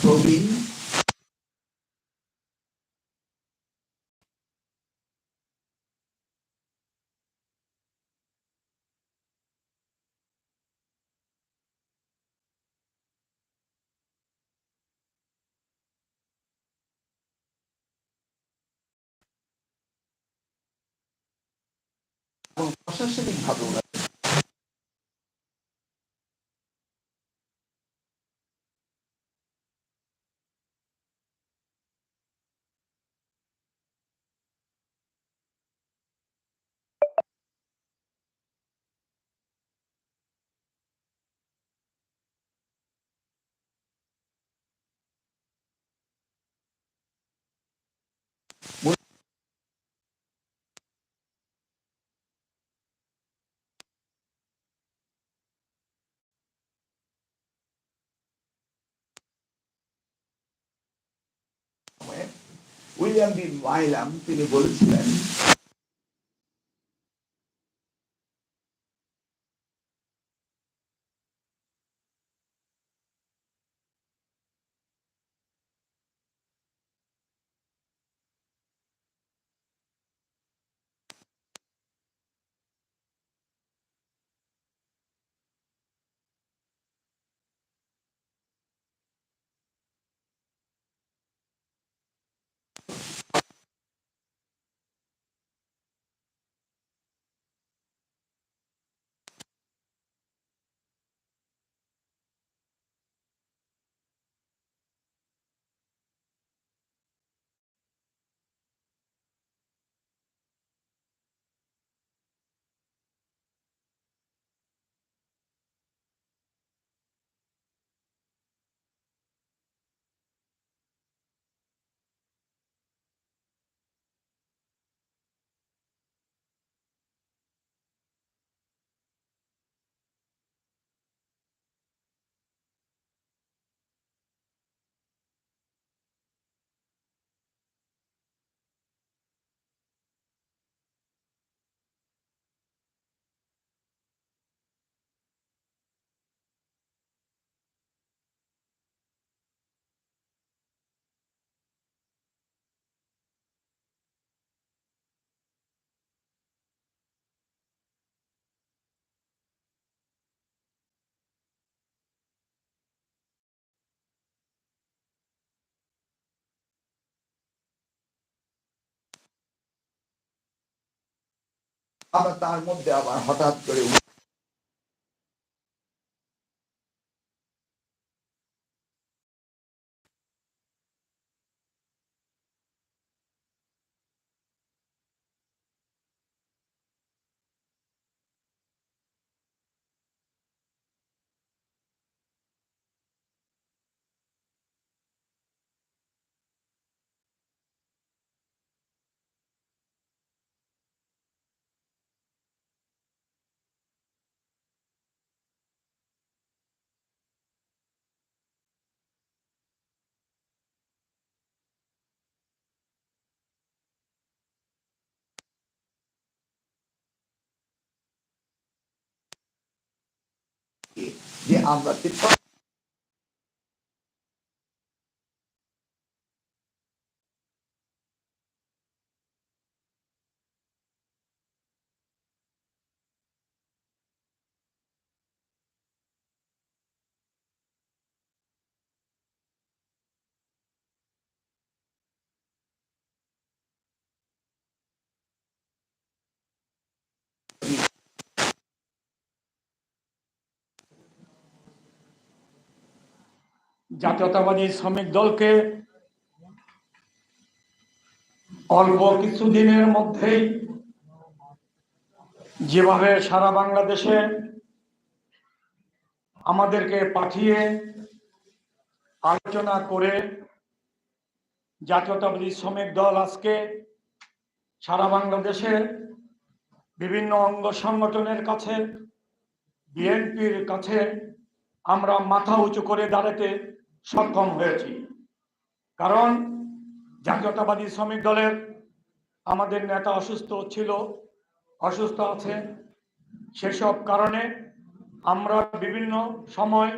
左边我 sẽ xin 服 William B Milam তিনি বলেছিলেন আবার তার মধ্যে আবার হঠাৎ করে উনি যে আমরা তিপ্পান্ন জাতীয়তাবাদী শ্রমিক দলকে অল্প কিছুদিনের মধ্যেই যেভাবে সারা বাংলাদেশে আমাদেরকে পাঠিয়ে আলোচনা করে জাতীয়তাবাদী শ্রমিক দল আজকে সারা বাংলাদেশে বিভিন্ন অঙ্গ সংগঠনের কাছে, বিএনপির কাছে আমরা মাথা উঁচু করে দাঁড়াতে সক্ষম হয়েছি। কারণ জাতীয়তাবাদী শ্রমিক দলের আমাদের নেতা অসুস্থ ছিল, অসুস্থ আছে। সেসব কারণে আমরা বিভিন্ন সময়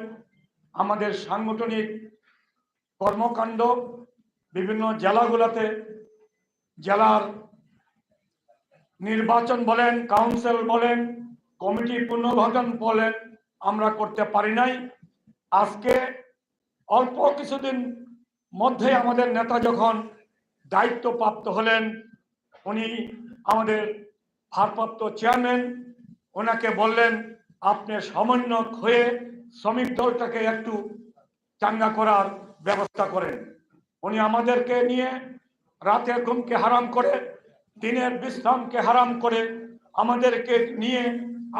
আমাদের সাংগঠনিক কর্মকাণ্ড বিভিন্ন জেলাগুলোতে জেলার নির্বাচন বলেন, কাউন্সিল বলেন, কমিটি পুনর্গঠন বলেন আমরা করতে পারি নাই। আজকে অল্প কিছুদিন মধ্যে আমাদের নেতা যখন দায়িত্বপ্রাপ্ত হলেন, উনি আমাদের ভারপ্রাপ্ত চেয়ারম্যান, ওনাকে বললেন, আপনি সমন্বয়ক হয়ে শ্রমিক দলটাকে একটু চাঙ্গা করার ব্যবস্থা করেন। উনি আমাদেরকে নিয়ে রাতের ঘুমকে হারাম করে, দিনের বিশ্রামকে হারাম করে আমাদেরকে নিয়ে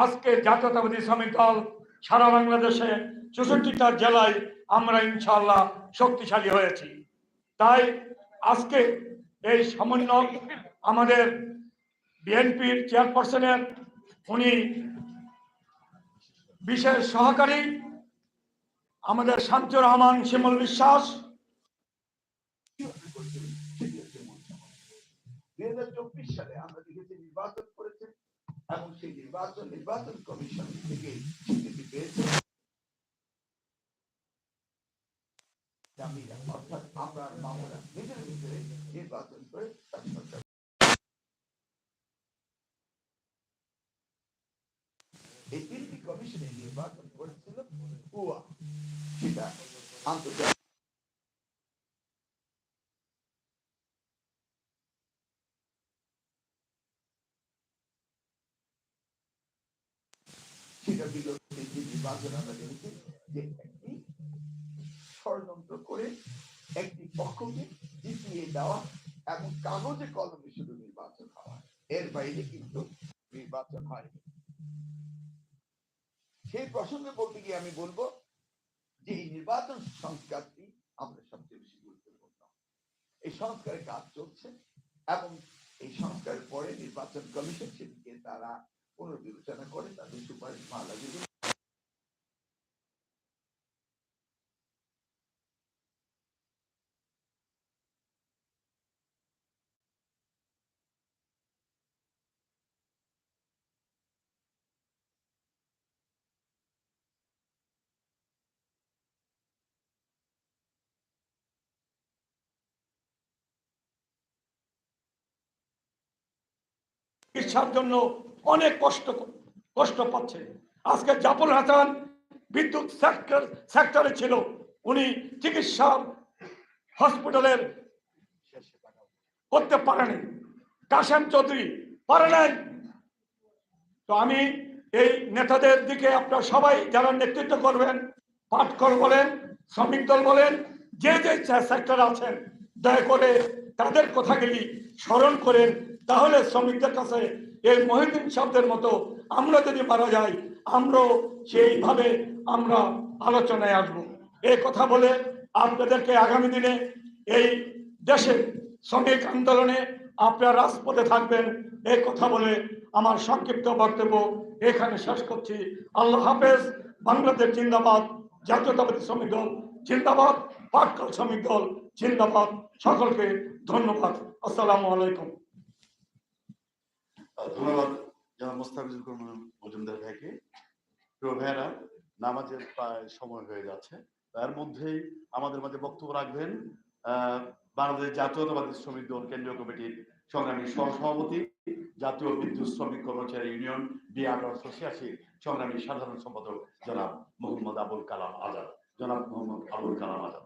আজকে জাতীয়তাবাদী শ্রমিক দল সারা বাংলাদেশে চৌষট্টিটা জেলায় আমরা ইনশাল্লাহ শক্তিশালী হয়েছি। তাই আজকে এই সমন্বয় আমাদের বিএনপির চেয়ারপারসনের, উনি বিশেষ সহকারী আমাদের শান্তির রহমান শিমল বিশ্বাস। নির্বাচন করেছে এবং সেই নির্বাচন নির্বাচন কমিশন থেকে স্বীকৃতি পেয়েছে জামিয়া, অর্থাৎ আমরা আর মামুরা নিজের ভিতরে নির্বাচন করে তার সরকার এই তিনটি কমিশনে নির্বাচন করেছিল কুয়া সেটা আন্তর্জাতিক সেটা ষড়যন্ত্র করে একটি পক্ষকে জিতিয়ে দেওয়া এবং কাগজে কলমে শুধু নির্বাচন হওয়া, এর বাইরে কিন্তু নির্বাচন হয় সেই প্রসঙ্গে বলতে গিয়ে আমি বলব যে এই নির্বাচন সংস্কারটি আমাদের সবচেয়ে বেশি গুরুত্বপূর্ণ। এই সংস্কারের কাজ চলছে এবং এই সংস্কারের পরে নির্বাচন কমিশন সেদিকে তারা পুনর্বিবেচনা করে তাদের সুপারিশ মালা চিকিৎসার জন্য অনেক কষ্ট কষ্ট পাচ্ছে। আজকে জাফর হাসান বিদ্যুৎ সেক্টর সেক্টরে ছিল। উনি চিকিৎসা হসপিটালের করতে পারেনি। কাশেম চৌধুরী পারে নাই। তো আমি এই নেতাদের দিকে আপনারা সবাই যারা নেতৃত্ব করবেন পাটকর বলেন, শ্রমিক দল বলেন, যে যে সেক্টর আছেন, দয়া করে তাদের কথাগুলি স্মরণ করেন। তাহলে শ্রমিকদের কাছে এই মহিদিন শব্দের মতো আমরা যদি মারা যাই, আমরাও সেইভাবে আমরা আলোচনায় আসব। এই কথা বলে আপনাদেরকে আগামী দিনে এই দেশে শ্রমিক আন্দোলনে আপনারা রাজপথে থাকবেন। এই কথা বলে আমার সংক্ষিপ্ত বক্তব্য এখানে শেষ করছি। আল্লাহ হাফেজ, বাংলাদেশ জিন্দাবাদ, জাতীয়তাবাদী শ্রমিক দল জিন্দাবাদ, পাটকল শ্রমিক দল জিন্দাবাদ। সকলকে ধন্যবাদ। আসসালামু আলাইকুম। ধন্যবাদ জনাব মোস্তাফিজুর রহমান মজুমদার ভাইকে। প্রিয় ভাইয়েরা, নামাজের প্রায় সময় হয়ে যাচ্ছে। তার মধ্যেই আমাদের মাঝে বক্তব্য রাখবেন বাংলাদেশ জাতীয়তাবাদী শ্রমিক দল কেন্দ্রীয় কমিটির সংগ্রামী সহসভাপতি, জাতীয় বিদ্যুৎ শ্রমিক কর্মচারী ইউনিয়ন বি আঠারোশো ছিয়াশি সংগ্রামী সাধারণ সম্পাদক জনাব মোহাম্মদ আবুল কালাম আজাদ। জনাব মোহাম্মদ আবুল কালাম আজাদ।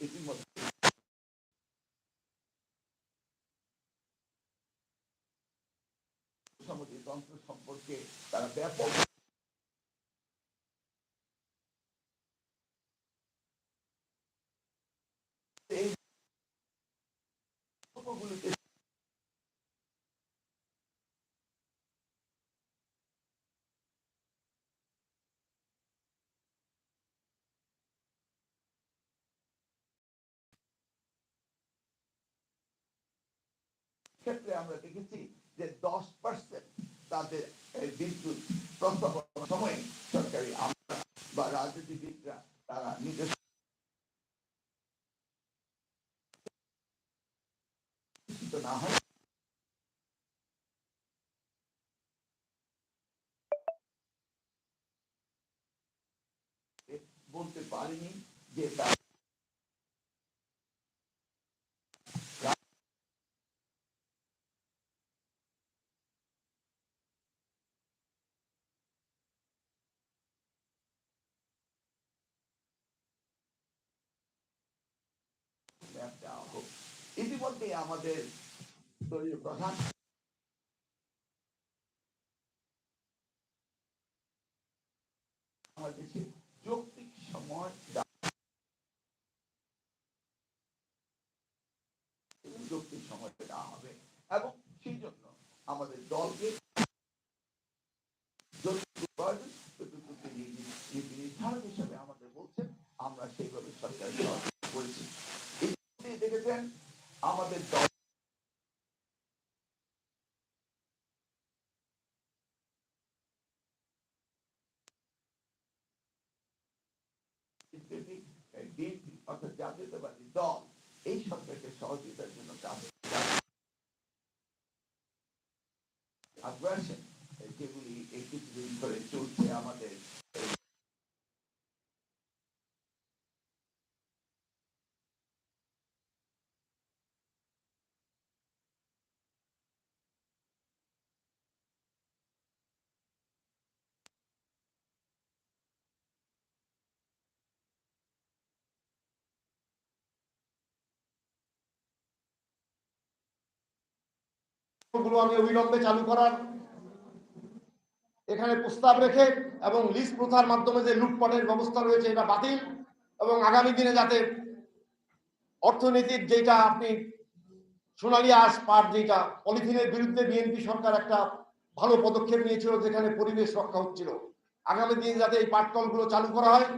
ইতিমধ্যে মধ্যে যন্ত্র সম্পর্কে তারা ব্যাপক ক্ষেত্রে আমরা দেখেছি যে দশ পার্সেন্ট তাদের বিদ্যুৎ প্রস্তাবনার সময় সরকারি আমরা বা রাজনীতিবিদরা তারা নিজস্ব না হয় বলতে পারিনি যে তার ম্যাপ দেওয়া হোক ইতিমধ্যে আমাদের দলীয় প্রধান যৌক্তিক সময় যৌক্তিক সময় দেওয়া হবে। এবং সেই জন্য আমাদের দলকে নীতি নীতি হিসেবে আমাদের বলছেন, আমরা সেইভাবে সরকার করেছি ইতিমধ্যে দেখেছেন আমাদের দল বিএনপি অর্থাৎ জাতীয়তাবাদী দল এই সরকারকে সহযোগিতার জন্য কাজ আগ্রাসন যেগুলি এই কিছুদিন ধরে চলছে আমাদের গুলো আমি অবিলম্বে চালু করার এখানে প্রস্তাব রেখে এবং লিস্ট প্রথার মাধ্যমে যে লুটপাটের ব্যবস্থা রয়েছে এটা বাতিল এবং আগামী দিনে যাতে অর্থনীতির যেটা আপনি সোনালী আঁশ পাট যেটা, পলিথিনের বিরুদ্ধে বিএনপি সরকার একটা ভালো পদক্ষেপ নিয়েছিল যেখানে পরিবেশ রক্ষা হচ্ছিল। আগামী দিনে যাতে এই পাট কলগুলো চালু করা হয়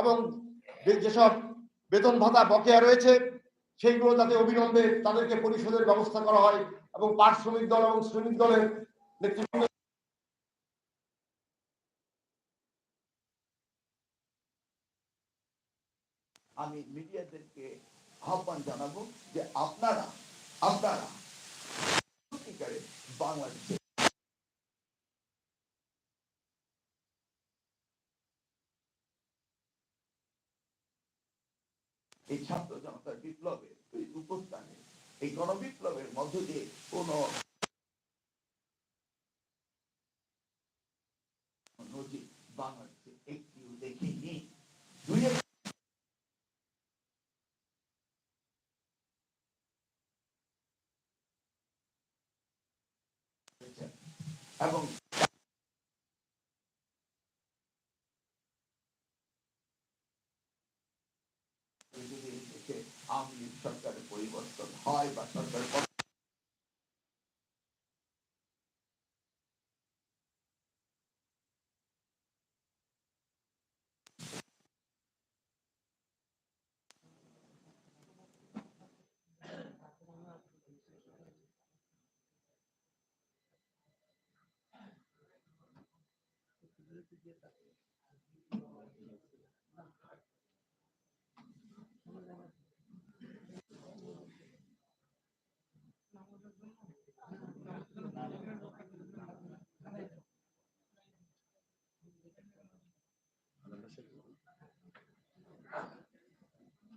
এবং যেসব বেতন ভাতা বকেয়া রয়েছে সেইগুলো যাতে অবিলম্বে তাদেরকে পরিশোধের ব্যবস্থা করা হয় এবং পাট শ্রমিক দল এবং শ্রমিক দলের নেতৃত্ব আমি মিডিয়াদেরকে আহ্বান জানাব যে আপনারা আপনারা সত্যিকারে বাংলাদেশে এই ছাত্র জনতার বিপ্লবের এই উপস্থানে এই গণবিপ্লবের মধ্য দিয়ে কোন এবং যদি এই দেশে আওয়ামী লীগ সরকারের পরিবর্তন হয় বা সরকার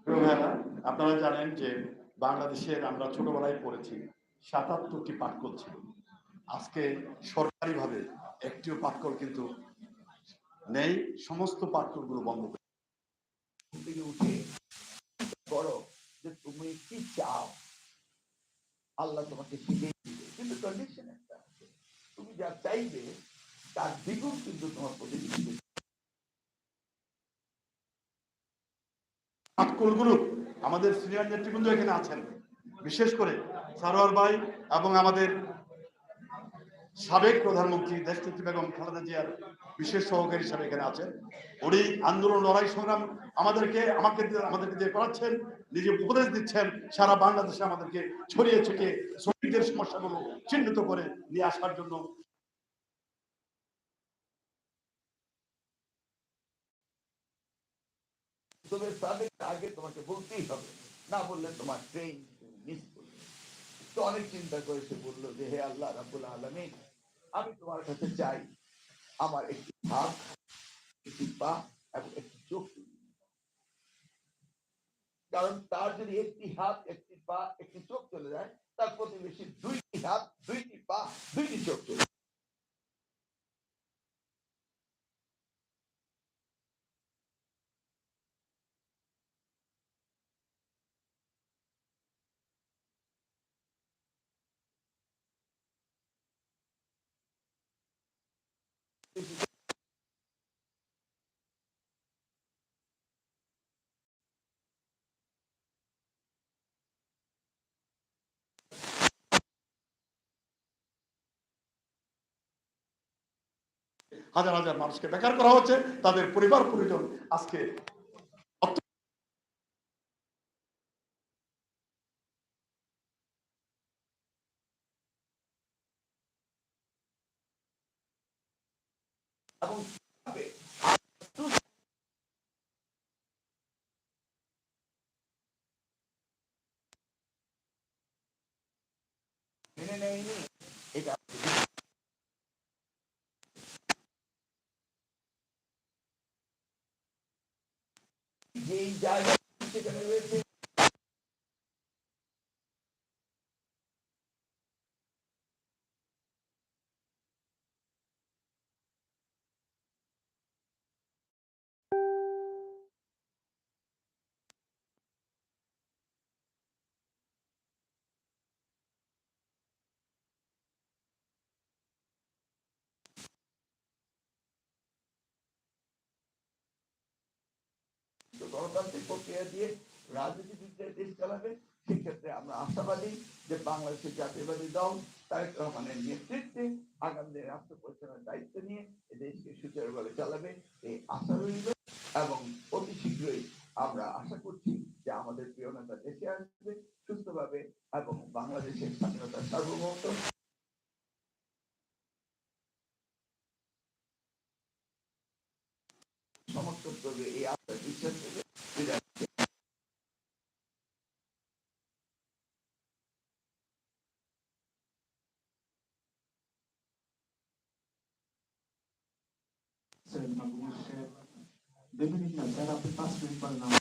প্রিয় ভাইয়েরা, আপনারা জানেন যে বাংলাদেশের আমরা ছোটবেলায় পড়েছি, সাতাত্তরটি পাটকল ছিল। আজকে সরকারিভাবে একটিও পাটকল কিন্তু নেই, সমস্ত পাটকলগুলো বন্ধ করে যে তুমি কি চাও? আল্লাহ তোমাকে শিখিয়ে দিবে। কিন্তু কন্ডিশন একটা আছে। তুমি যা চাইবে, তার দ্বিগুণ কিন্তু তোমার প্রতি দিবে। পাটকলগুলো আমাদের সিনিয়র নেতৃবৃন্দ এখানে আছেন। বিশেষ করে সারোয়ার ভাই এবং আমাদের সাবেক প্রধানমন্ত্রী দেশনেত্রী বেগম খালেদা জিয়ার বিশেষ সহকারী হিসাবে এখানে আছেন। উনি আন্দোলন, লড়াই, সংগ্রাম আমাদেরকে, আমাকে আমাদেরকে যে করাচ্ছেন, নিজে উপদেশ দিচ্ছেন, সারা বাংলাদেশে আমাদেরকে ছড়িয়ে ছিটিয়ে শ্রমিকদের সমস্যাগুলো চিহ্নিত করে নিয়ে আসার জন্য তবে তাদের আগে তোমাকে বলতেই হবে, না বললে তোমার ট্রেন মিস করবে তো অনেক চিন্তা করে সে বলল যে, হে আল্লাহ রাবুল আলমী আমি তোমার কাছে চাই, আমার একটি হাত, একটি পা এবং একটি চোখ কারণ তার যদি একটি হাত, একটি পা, একটি চোখ চলে যায়, তার প্রতিবেশী দুইটি হাত, দুইটি পা, দুইটি চোখ চলে যায়। হাজার হাজার মানুষকে বেকার করা হচ্ছে তাদের পরিবার পরিজন আজকে it ain't it. Got to be. গণতান্ত্রিক প্রক্রিয়া দিয়ে রাজনীতিবিদদের দেশ চালাবে, সেক্ষেত্রে আমরা আশাবাদী যে বাংলাদেশের জাতীয়বাদী দল তারেক রহমানের নেতৃত্বে আগামী রাষ্ট্র পরিচালনার দায়িত্ব নিয়ে দেশকে সুচারুভাবে চালাবে, এই আশা রইল। এবং অতি শীঘ্রই আমরা আশা করছি যে আমাদের প্রিয় নেতা দেশে আসবে সুস্থভাবে এবং বাংলাদেশের স্বাধীনতা সার্বভৌমত্ব। সমর্থন করবে এই আশা से मकबूल है विभिन्न जगह विकास में परिणाम